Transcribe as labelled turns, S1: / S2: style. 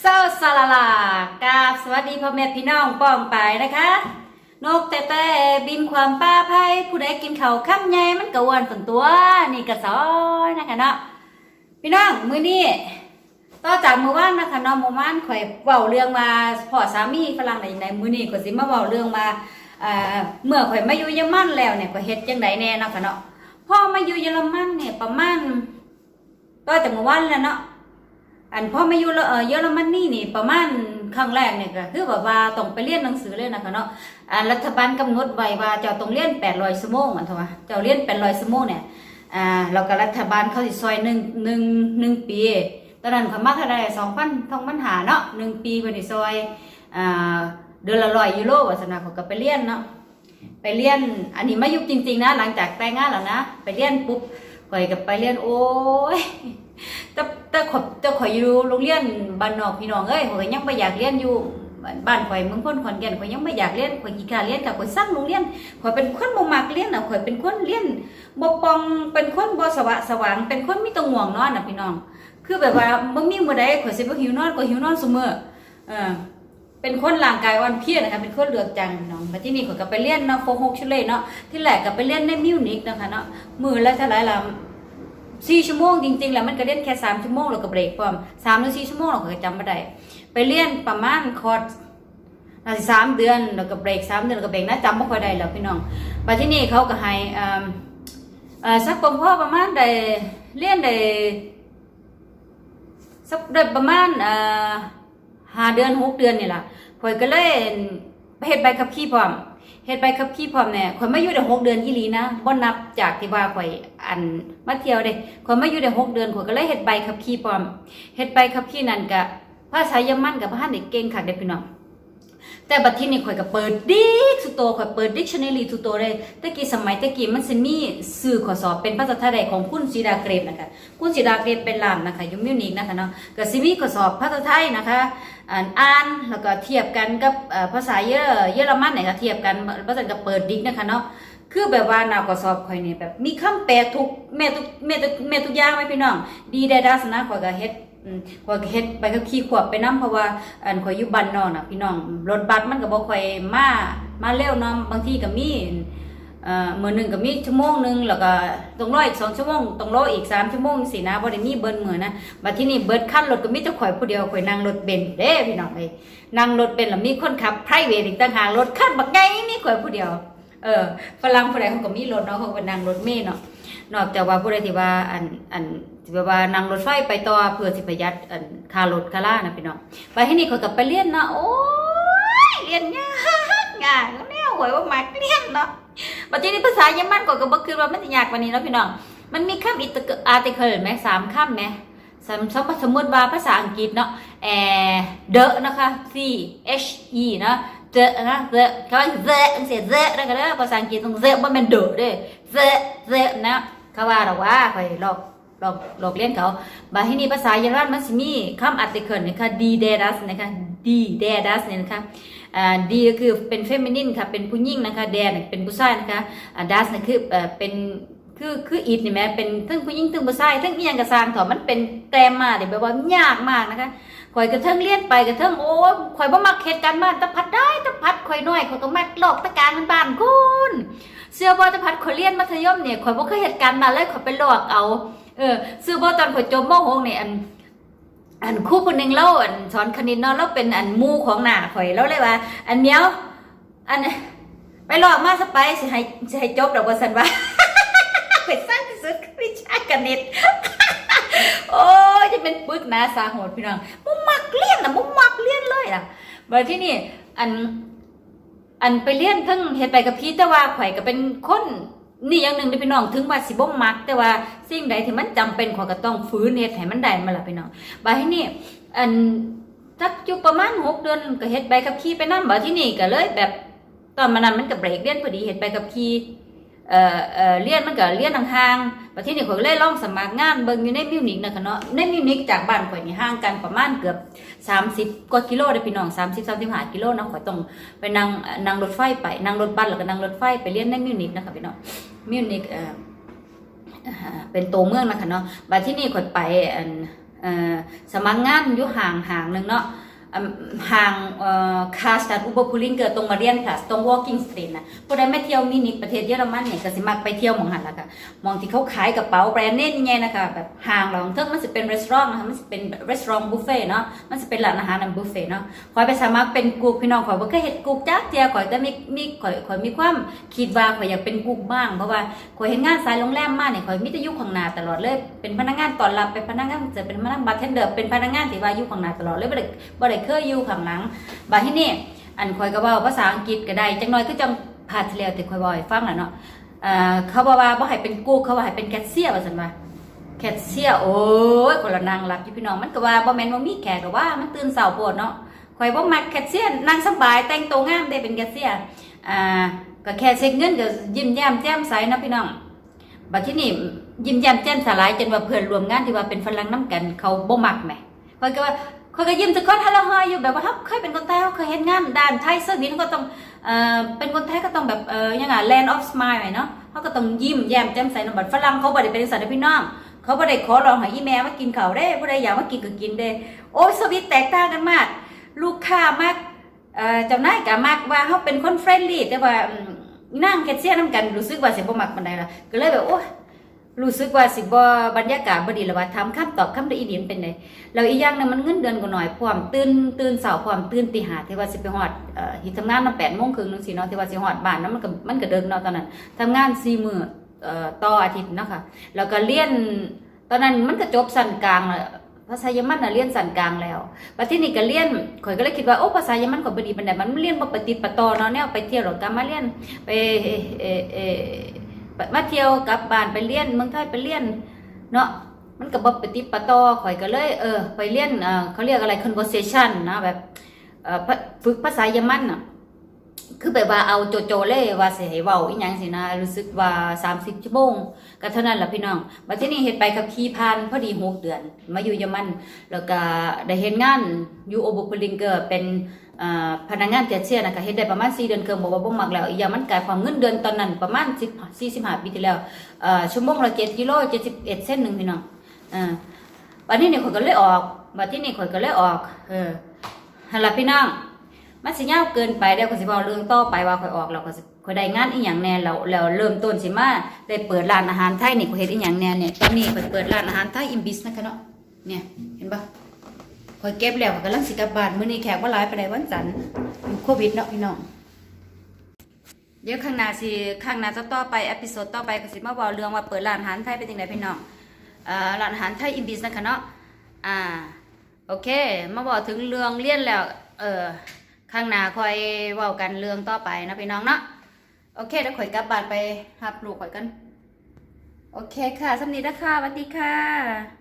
S1: เซาสลาลากราบสวัสดีพ่อแม่พี่น้องป้องไปนะคะ นกแต่แต่บินความป้าไพ่ผู้ใดกินเขาข้ามใหญ่มันกะวนฝนตัวนี่กระซอยนะคะเนาะพี่น้องมือนี้ต่อจากมือว่านนะคะเนาะมือวานข่อยเว้าเรื่องมาพ่อสามีฝรั่งในในมือนี้ก็สิมาเว้าเรื่องมาเมื่อข่อยมาอยู่เยอรมันแล้วเนี่ยข่อยเฮ็ดจังไดแน่นะคะเนาะพ่อมาอยู่เยอรมันเนี่ยประมาณต่อจากมือว่านแล้วเนาะ อันพ่อมาอยู่เยอรมนีนี่ประมาณครั้งแรกเนี่ยก็คือแบบว่าต้องไปเรียนหนังสือเลยนะคะเนาะอ่ารัฐบาลกำหนดไว้ว่าเจ้าต้องเรียน800ชั่วโมงอันเถอะวะเจ้าเรียน800ชั่วโมงเนี่ยอ่าแล้วก็รัฐบาลเขาสิซอยหนึ่งหนึ่งหนึ่งปี ตอนนั้นเขามาเท่าไรสองพันทองปัญหาเนาะหนึ่งปีเพิ่นสิซอยอ่าเดือนละร้อยยูโรว่าสนะเขาก็ไปเรียนเนาะไปเรียนอันนี้มายุบจริง ๆ นะ หลังจากแต่งงานแล้วนะ ไปเรียนปุ๊บข่อยก็ไปเรียนโอ้ย แต่แต่ขอยแต่ขอยอยู่โรงเรียนบ้านนอกพี่น้องเอ้ยข่อยยังไม่อยากเรียนอยู่บ้านข่อยเมืองพ้นขอนแก่นข่อยยังไม่อยากเรียนข่อยขี้ขาเรียนกับข่อยสร้างโรงเรียนข่อยเป็นคนบ่มักเรียนน่ะข่อยเป็นคนเรียนบ่ปองเป็นคนบ่สวะสว่างเป็นคนมีแตง่วงนอนน่ะพี่น้อง คือแบบว่าบ่มีมื้อใดข่อยสิบ่หิวนอนก็หิวนอนเสมอเออเป็นคนร่างกายอ่อนเพลียนะคะเป็นคนเลือกจังพี่น้องมาที่นี่ข่อยก็ไปเรียนเนาะโฟกชั่วเลยเนาะที่แรกก็ไปเรียนในมิวนิกนะคะเนาะมื้อละเท่าไหร่ล่ะ สี่ชั่วโมงจริงๆ แล้วมันก็เล่นแค่สามชั่วโมงแล้วก็เบรกพร้อมสามหรือสี่ชั่วโมงเราก็จำไม่ได้ไปเรียนประมาณคอร์สน่าจะสามเดือนแล้วก็เบรกสามเดือนแล้วก็เบรกนะจำไม่ค่อยได้แล้วพี่น้องไปที่นี่เขาก็ให้สักประมาณประมาณได้เรียนได้สักได้ประมาณห้าเดือนหกเดือนนี่แหละข่อยก็เลยไปเฮ็ดใบขับขี่พร้อม เฮ็ดใบขับขี่พร้อมแน่ข่อยมาอยู่ได้หกเดือนอีหลีนะบ่นับจากที่ว่าข่อยอันมาเที่ยวเด้ข่อยมาอยู่ได้หกเดือนข่อยก็เลยเฮ็ดใบขับขี่พร้อมเฮ็ดใบขับขี่นั่นก็ภาษาเยอรมันกับบ่ทันได้เก่งค่ะเด็กพี่น้อง แต่บัดที่นี้ข่อยก็เปิดดิกสุโตข่อยเปิด dictionary สุโตเลยตะกี้สมัยตะกี้มันสิมีสื่อข้อสอบเป็นภาษาไทยของคุณศิดาเกรดนะคะคุณศิดาเกรดเป็นหลานนะคะอยู่มิวนิกนะคะเนาะก็สิมีข้อสอบภาษาไทยนะคะอ่านอ่านแล้วก็เทียบกันกับภาษาเยอเยอรมันเนี่ยก็เทียบกันภาษาก็เปิดดิกนะคะเนาะคือแบบว่านาวก็สอบข่อยนี่แบบมีคำแปลทุกแม่ทุกแม่ทุกแม่ทุกอย่างไหมพี่น้องดีได้ดัสนะข่อยก็เฮ็ด ข่อยเฮ็ดไปกับขี่ขวบไปนํเพราะว่าอันข่อยอยู่บ้านนอกน่ะพี่น้องรถบัสมันก็บ่ค่อยมามาเร็วเนาะบางทีก็มีเอ่อมื้อหนึงก็มีชั่วโมงหนึงแล้วก็ต้องรออีกสองชั่วโมงต้องรออีกสามชั่วโมงสินะบ่ได้มีเบิ้นมื้อนะบัดที่นี้เบิดคันรถก็มีแต่ข่อยผู้เดียวข่อยนั่งรถเบนซ์เด้พี่น้องเอ้ยนั่งรถเป็นแล้วมีคนขับ private อีกต่างหากรถคันบักใหญ่มีข่อยผู้เดียวเออฝรั่งผู้ใดเขาก็มีรถเนาะเขาก็นั่งรถเมล์เนาะ นอกจากว่าผู้ใดที่ว่าอันอันที่ว่านั่งรถไฟไปต่อเพื่อสิประหยัดอันค่ารถค่าล่านะพี่น้องไปที่นี่เขาก็ไปเรียนนะโอ้ยเรียนยากยากแล้วแนวหวยว่ามักเรียนเนาะบัดทีนี้ภาษาเยอรมันก็ก็บ่คือว่ามันสิยากกว่านี้เนาะพี่น้องมันมีคำอิตอาร์ติเคิลไหมสามคำไหมสมสมสมมติว่าภาษาอังกฤษเนาะแอเดอะนะคะ C H E นะ the นะ the เขาว่า the อังเสีย the นะก็เด้อภาษาอังกฤษต้อง the บ่แม่นเดอะเด้อ the the นะ เขาว่าเราว่าคอยลอกลอกลอกเรียนเขาบาที่นี่ภาษาเยอรมันมันสิมีคำ article นะคะ d d e das นะคะ d d e das เนี่ยนะคะอ่า d ก็คือเป็น feminine ค่ะเป็นผู้หญิงนะคะ d เนี่ยเป็นผู้ชายนะคะอ่า das เนี่คือเป็นคือคืออีดนี่แหม่เป็นทั้งผู้หญิงทั้งผู้ชายทั้งอียังกระซางถอมันเป็นแกรมมาเดี๋ยวแบบว่ายากมากนะคะ ข่อยกระเทิงเลี้ยนไปกระเทิงโอ้ข่อยบ่มักเฮ็ดการบ้านตะพัดได้ตะพัดข่อยน้อยข่อยก็มักลอกตะการบ้านคุณเสื้อบ่ตะพัดข่อยเรียนมัธยมเนี่ยข่อยบ่เคยเฮ็ดการบ้านเลยข่อยไปลอกเอาเออเสื้อบ่ตอนข่อยจบม .6 เนี่ยอันอันครูคนหนึ่งเราอันสอนคณิตเนาะเราเป็นอันมูของหน้าข่อยเราเลยว่า อันเนี้ยวอันไปหลอกมาซะไปสิให้สิให้จบดอกว่าซั่นว่าข่อยสร้างที่สุดคือวิชาคณิต โอ้ยจะเป็นปึกนะสาโหดพี่น้องมุมักเรียนนะมุมักเรียนเลยอะบัดที่นี่อัน อันไปเรียนทั้งเฮ็ดไปกับพี่แต่ว่าข่อยก็เป็นคนนี่อย่างหนึ่งเด้อพี่น้องถึงว่าสิบ่มัก แต่ว่าสิ่งใดที่มันจำเป็นข่อยก็ต้องฝืนเฮ็ดให้มันได้มาละพี่น้องบัดที่นี่อันสักอยู่ประมาณหกเดือนก็เฮ็ดใบขับขี่ไปนำบัดที่นี่ก็เลยแบบตอนมานั้นมันก็เบรกเรียนพอดีเฮ็ดใบขับขี่ เอ่อเอ่อเรียนมันก็เรียนห่างๆประเทศนี้ข่อยก็เลยลองสมัครงานเบิ่งอยู่ในมิวนิกนะคะเนาะในมิวนิกจากบ้านข่อยนี่ห่างกันประมาณเกือบ 30 กว่ากิโลเด้อพี่น้อง 30 35กิโลเนาะข่อยต้องไปนั่งนั่งรถไฟไปนั่งรถบัสแล้วก็นั่งรถไฟไปเรียนในมิวนิกนะคะพี่น้องมิวนิกเอ่อเป็นตัวเมืองนะคะเนาะบัดที่นี่ข่อยไปสมัครงานอยู่ห่างห่างหนึงเนาะ ห่างคาสตัดอุปพูลิงเกิดตรงมาเรียนคลาสตรง walking street นะผู้ใดไม่เที่ยวมินิประเทศเยอรมันเนี่ยก็สิมักไปเที่ยวมองหันละค่ะมองที่เขาขายกระเป๋าแบรนด์เนมไงนะคะแบบห่างเราเทิงมันสิเป็นรีสอร์ทนะคะมันสิเป็นรีสอร์ทบุฟเฟ่เนาะมันสิเป็นร้านอาหารนบุฟเฟ่เนาะคอยไปสมัครเป็นกลุ่มพี่น้องขอยบ่าเคยเฮ็ดกลุ่มจักเที่ยขอยแต่มีมีขอยขอยมีความคิดว่าขอยอยากเป็นกลุ่มบ้างเพราะว่าขอยเฮ็ดงานสายโรงแรมมากเนี่ยขอยมีแต่อยู่ข้างนาตลอดเลยเป็นพนักงานต้อนรับเป็นพนักงานจะเป็นพนักงานบาร์เทนเดอร์เป็นพนักงานที่ว่ายู่ข้างนาตลอดเลยบ่ได้บ่ได้เคยอยู่ข้างหลังบาที่นี่อันคอยก็เว่าภาษาอังกฤษก็ได้จังน้อยก็จังพาดที่แล้วแต่คอยบ่อกให้ฟังแหละเนาะเขาบอกว่าบ่ให้เป็นกูเขาว่าให้เป็นแคชเชียร์ว่าซั่นว่าแคชเชียร์โอ้ยคนละนางรับอยู่พี่น้องมันก็ว่าบ่แม่นว่ามีแขกก็ว่ามันตื่นเช้าโพดเนาะคอยบ่มักแคชเชียร์นางสบายแต่งตัวงามได้เป็นแคชเชียร์อ่าก็แค่เช็คเงินก็ยิ้มแย้มแจ่มใสนะพี่น้องบัดที่นี่ยิ้มแย้มแจ่มใสลายจนว่าเพื่อนรวมงานที่ว่าเป็นฝรั่งนํกันเขาบ่มักแหมคอยก็ว่า เขาก็ยิ้มทุกคนฮัลโหลฮยอยู่แบบว่าเขาเคยเป็นคนไทยเขาเคยเห็นงานด้านไทยเสื้อวินเขาก็ต้องเอ่อเป็นคนไทยก็ต้องแบบเอ่อยังไง land of smile เนาะเขาก็ต้องยิ้มแย้มแจ่มใสนบัดฝรั่งเขาบ่ได้เป็นสัตว์พี่น้องเขาบ่ได้ขอร้องให้อีแม่มากินเขาวเด้บ่ได้อยากมากินก็กินเด้โอ้ยสวิตแตกต่างกันมาก ลูกค้ามากเออเจ้านายก็มักว่าเขาเป็นคนเฟรนลี่แต่ว่านั่งแคชเชียร์นํกันรู้สึกว่าเสิบ่มักปานใดละก็เลยแบบโอ้ย รู้สึกว่าสิบ่บรรยากาศบ่ดีแล้วว่าถามคำตอบคำได้อีเดียนเป็นไดแล้วอีกอย่างหนึงมันเงินเดือนก็น้อยพร้อมตื่นตื่นเช้าพร้อมตื่นตี5ที่ว่าสิไปฮอดเอ่อที่ทำงานมา8:30นจังซี่เนาะที่ว่าสิฮอดบ้านนั้นมันก็มันก็เดินเนาะตอนนั้นทำงาน4มื้อเอ่อต่ออาทิตย์เนาะค่ะแล้วก็เรียนตอนนั้นมันก็จบสั้นกลางภาษาเยอรมันน่ะเรียนสันกลางแล้วบัดทีนี้ก็เรียนข่อยก็เลยคิดว่าโอ้ภาษาเยอรมันก็บ่ดีปานใดมันเรียนบ่ปฏิปะต่อเนาะแนวไปเที่ยวแล้วก็มาเรียนไปเอเอเอ มาเที่ยวกลับบ้านไปเรียนเมืองไทยไปเรียนเนาะมันก็บ่ปฏิปต่อข่อยก็เลยเออไปเรียนเอ่อเขาเรียกอะไร conversation นะแบบอ่อฝึกภาษาเยอรมันน่ะคือแบบว่าเอาโจโจเลยว่าสิให้เว้าอีหยังสินะรู้สึกว่า30ชั่วโมงก็เท่านั้นล่ะพี่น้องบัดทีนี้เฮ็ดไปกับขี่ผ่านพอดี6เดือน มาอยู่เยอรมัน แล้วก็ได้เฮ็ดงานอยู่โอเบอร์ปลิงเกอร์เป็น พนักงานเตียเชียนะคะเฮ็ดได้ประมาณ4เดือนเกินบอกว่าบ่มักแล้วอีกอย่างมันกลายความเงินเดือนตอนนั้นประมาณ10 45ปีที่แล้วชั่วโมงละ7กิโล71เส้นหนึ่งพี่น้องอ่าวันนี้เนี่ยข่อยก็เลยออกบัดที่นี่ข่อยก็เลยออกเออหั่นล่ะพี่น้องมันสิยาวเกินไปแล้วก็สิเว้าเรื่องต่อไปว่าข่อยออกแล้วก็ข่อยได้งานอีหยังแน่แล้วแล้วเริ่มต้นสิมาได้เปิดร้านอาหารไทยนี่ข่อยเฮ็ดอีหยังแน่เนี่ยตอนนี้ข่อยเปิดร้านอาหารไทยอิมบิสนะคะเนาะเนี่ยเห็นปะ คอยเก็บแล้วก็กำลังสิกลับบ้านมื้อนี้แขกว่าหลายไปได้วันจันทร์โควิดเนาะพี่น้องเดี๋ยวข้างหน้าสิข้างหน้าจะต่อไปเอพิโซดต่อไปก็สิมาเว้าเรื่องว่าเปิดร้านอาหารไทยเป็นจังไดพี่น้องเอ่อร้านอาหารไทยอิมบิสนะคะเนาะอ่าโอเค มาบอกถึงเรื่องเรียนแล้วเออข้างหน้าคอยเว้ากันเรื่องต่อไปนะพี่น้องเนาะโอเคเดี๋ยวข่อยกลับบ้านไปรับลูกข่อยกันโอเคค่ะสำนีนะคะสวัสดีค่ะ